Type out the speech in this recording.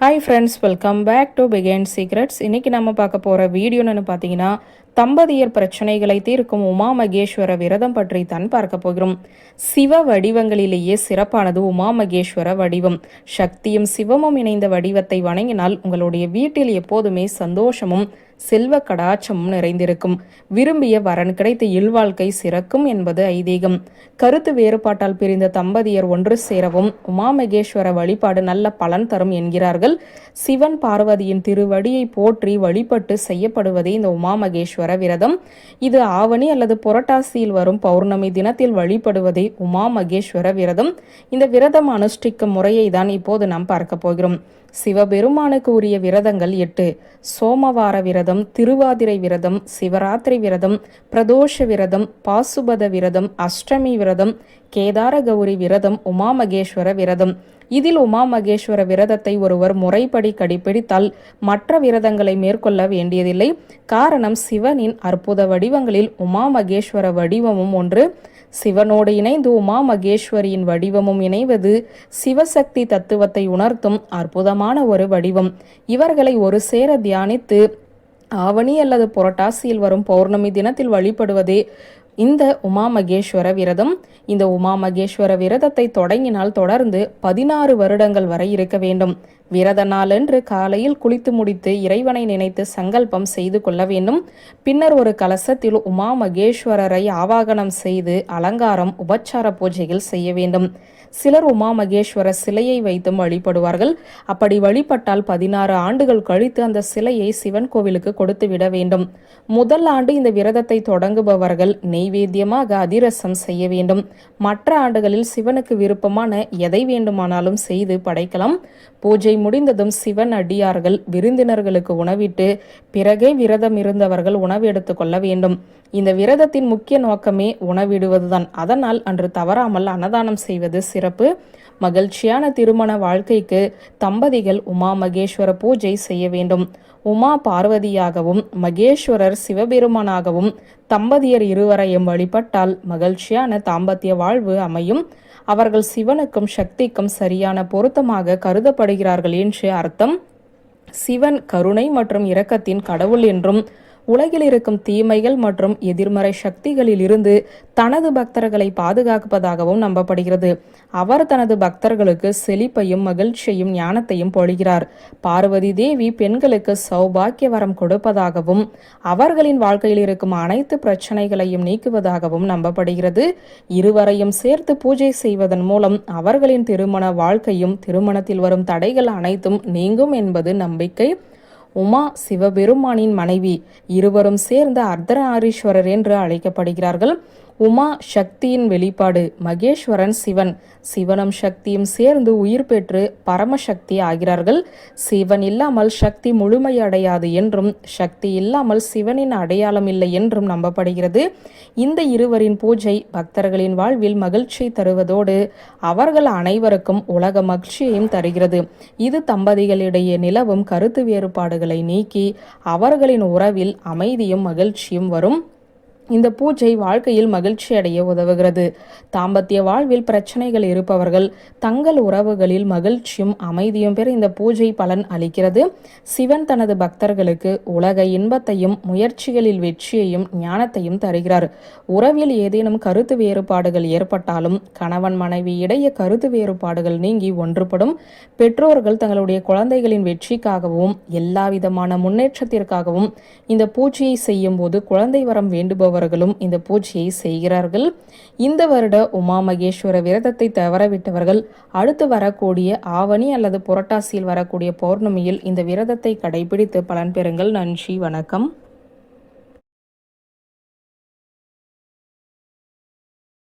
Hi friends welcome back to vegan secrets இன்னைக்கு நம்ம பார்க்க போகிற வீடியோன்னு பார்த்தீங்கன்னா தம்பதியர் பிரச்சனைகளை தீர்க்கும் உமா மகேஸ்வர விரதம் பற்றி தான் பார்க்க போகிறோம். சிவ வடிவங்களிலேயே சிறப்பானது உமா மகேஸ்வர வடிவம். சக்தியும் சிவமும் இணைந்த வடிவத்தை வணங்கினால் உங்களுடைய வீட்டில் எப்போதுமே சந்தோஷமும் செல்வ கடாச்சமும் நிறைந்திருக்கும். விரும்பிய வரன் கிடைத்த இல்வாழ்க்கை சிறக்கும் என்பது ஐதீகம். கருத்து வேறுபாட்டால் பிரிந்த தம்பதியர் ஒன்று சேரவும் உமாமகேஸ்வர வழிபாடு நல்ல பலன் தரும் என்கிறார்கள். சிவன் பார்வதியின் திருவடியை போற்றி வழிபட்டு செய்யப்படுவதே இந்த உமாமகேஸ்வர விரதம். இது ஆவணி அல்லது புரட்டாசியில் வரும் பௌர்ணமி தினத்தில் வழிபடுவதே உமா மகேஸ்வர விரதம். இந்த விரதம் அனுஷ்டிக்கும் முறையை தான் இப்போது நாம் பார்க்க போகிறோம். சிவபெருமானுக்கு உரிய விரதங்கள் எட்டு. சோமவார விரதம் திருவாதிரை விரதம் சிவராத்திரி விரதம் பிரதோஷ விரதம் பாசுபத விரதம் அஷ்டமி விரதம் கேதார கௌரி விரதம் உமாமகேஸ்வர விரதம். இதில் உமா மகேஸ்வர விரதத்தை ஒருவர் முறைப்படி கடைபிடித்தால் மற்ற விரதங்களை மேற்கொள்ள வேண்டியதில்லை. காரணம் சிவ சிவனின் அற்புத வடிவங்களில் உமா மகேஸ்வர வடிவமும் ஒன்று. சிவனோடு இணைந்து உமா மகேஸ்வரியின் வடிவமும் இணைவது சிவசக்தி தத்துவத்தை உணர்த்தும் அற்புதமான ஒரு வடிவம். இவர்களை ஒரு சேர தியானித்து ஆவணி அல்லது புரட்டாசியில் வரும் பௌர்ணமி தினத்தில் வழிபடுவதே இந்த உமா மகேஸ்வர விரதம். இந்த உமா மகேஸ்வர விரதத்தை தொடங்கினால் தொடர்ந்து பதினாறு வருடங்கள் வரை இருக்க வேண்டும். விரத நாளன்று காலையில் குளித்து முடித்து இறைவனை நினைத்து சங்கல்பம் செய்து கொள்ள வேண்டும். பின்னர் ஒரு கலசத்தில் உமா மகேஸ்வரரை ஆவாகனம் செய்து அலங்காரம் உபச்சார பூஜையில் செய்ய வேண்டும். சிலர் உமா மகேஸ்வர சிலையை வைத்தும் வழிபடுவார்கள். அப்படி வழிபட்டால் பதினாறு ஆண்டுகள் கழித்து அந்த சிலையை சிவன் கோவிலுக்கு கொடுத்து விட வேண்டும். முதல் ஆண்டு இந்த விரதத்தை தொடங்குபவர்கள் நெய்வேத்தியமாக அதிரசம் செய்ய வேண்டும். மற்ற ஆண்டுகளில் சிவனுக்கு விருப்பமான எதை வேண்டுமானாலும் செய்து படைக்கலாம். பூஜை முடிந்ததும் சிவன் அடியார்கள் விருந்தினர்களுக்கு உணவிட்டு பிறகே விரதம் இருந்தவர்கள் உணவு எடுத்துக்கொள்ள வேண்டும். இந்த விரதத்தின் முக்கிய நோக்கமே உணவிடுவதுதான். அதனால் அன்று தவறாமல் அன்னதானம் செய்வது சிறப்பு. மகிழ்ச்சியான திருமண வாழ்க்கைக்கு தம்பதிகள் உமா மகேஸ்வர பூஜை செய்ய வேண்டும். உமா பார்வதியாகவும் மகேஸ்வரர் சிவபெருமானாகவும் தம்பதியர் இருவரையும் வழிபட்டால் மகிழ்ச்சியான தாம்பத்திய வாழ்வு அமையும். அவர்கள் சிவனுக்கும் சக்திக்கும் சரியான பொருத்தமாக கருதப்படுகிறார்கள் என்று அர்த்தம். சிவன் கருணை மற்றும் இரக்கத்தின் கடவுள் என்றும் உலகில் இருக்கும் தீமைகள் மற்றும் எதிர்மறை சக்திகளில் இருந்து தனது பக்தர்களை பாதுகாப்பதாகவும் நம்பப்படுகிறது. அவர் தனது பக்தர்களுக்கு செழிப்பையும் மகிழ்ச்சியையும் ஞானத்தையும் பொழிகிறார். பார்வதி தேவி பெண்களுக்கு சௌபாக்கிய வரம் கொடுப்பதாகவும் அவர்களின் வாழ்க்கையில் இருக்கும் அனைத்து பிரச்சனைகளையும் நீக்குவதாகவும் நம்பப்படுகிறது. இருவரையும் சேர்த்து பூஜை செய்வதன் மூலம் அவர்களின் திருமண வாழ்க்கையும் திருமணத்தில் வரும் தடைகள் அனைத்தும் நீங்கும் என்பது நம்பிக்கை. உமா சிவபெருமானின் மனைவி. இருவரும் சேர்ந்த அர்த்தநாரீஸ்வரர் என்று அழைக்கப்படுகிறார்கள். உமா சக்தியின் வெளிப்பாடு. மகேஸ்வரன் சிவன். சிவனும் சக்தியும் சேர்ந்து உயிர் பெற்று பரமசக்தி ஆகிறார்கள். சிவன் இல்லாமல் சக்தி முழுமையடையாது என்றும் சக்தி இல்லாமல் சிவனின் அடையாளம் இல்லை என்றும் நம்பப்படுகிறது. இந்த இருவரின் பூஜை பக்தர்களின் வாழ்வில் மகிழ்ச்சி தருவதோடு அவர்கள் அனைவருக்கும் உலக மகிழ்ச்சியையும் தருகிறது. இது தம்பதிகளிடையே நிலவும் கருத்து வேறுபாடுகளை நீக்கி அவர்களின் உறவில் அமைதியும் மகிழ்ச்சியும் வரும். இந்த பூஜை வாழ்க்கையில் மகிழ்ச்சி அடைய உதவுகிறது. தாம்பத்திய வாழ்வில் பிரச்சனைகள் இருப்பவர்கள் தங்கள் உறவுகளில் மகிழ்ச்சியும் அமைதியும் பெற இந்த பூஜை பலன் அளிக்கிறது. சிவன் தனது பக்தர்களுக்கு உலக இன்பத்தையும் முயற்சிகளில் வெற்றியையும் ஞானத்தையும் தருகிறார். உறவில் ஏதேனும் கருத்து வேறுபாடுகள் ஏற்பட்டாலும் கணவன் மனைவி இடையே கருத்து வேறுபாடுகள் நீங்கி ஒன்றுபடும். பெற்றோர்கள் தங்களுடைய குழந்தைகளின் வெற்றிக்காகவும் எல்லாவிதமான முன்னேற்றத்திற்காகவும் இந்த பூஜையை செய்யும் போது குழந்தை வரம் வேண்டுபவர் அவர்களும் இந்த பூஜையை செய்கிறார்கள். இந்த வருட உமா மகேஸ்வர விரதத்தை தவறவிட்டவர்கள் அடுத்து வரக்கூடிய ஆவணி அல்லது புரட்டாசியில் வரக்கூடிய பௌர்ணமியில் இந்த விரதத்தை கடைபிடித்து பலன் பெறுங்கள். நன்றி வணக்கம்.